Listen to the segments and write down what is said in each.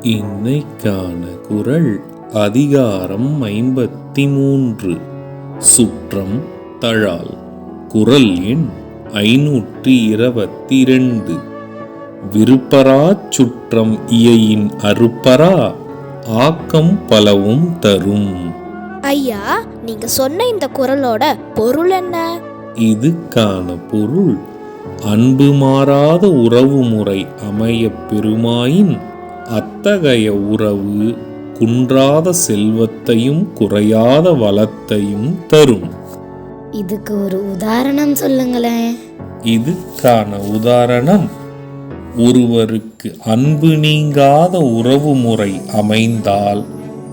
இன்னைக்கான குறள் அதிகாரம் ஐம்பத்தி மூன்று சுற்றம் தழால். குறள் எண் ஐநூற்றி இருபத்தி இரண்டு விருப்பராச் சுற்றம் இயையின் அறுப்பரா ஆக்கம் பலவும் தரும். ஐயா நீங்க சொன்ன இந்த குரலோட பொருள் என்ன? இதுக்கான பொருள் அன்பு மாறாத உறவு முறை அமையப் பெருமாயின் அத்தகைய உறவு குன்றாத செல்வத்தையும் குறையாத வளத்தையும் தரும். இதுக்கு ஒரு உதாரணம் சொல்லுங்களேன். இதுக்கான உதாரணம் ஒருவருக்கு அன்பு நீங்காத உறவு முறை அமைந்தால்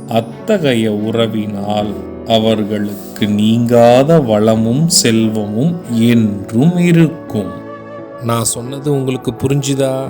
அத்தகைய உறவினால் அவர்களுக்கு நீங்காத வளமும் செல்வமும் என்றும் இருக்கும். நான் சொன்னது உங்களுக்கு புரிஞ்சுதா?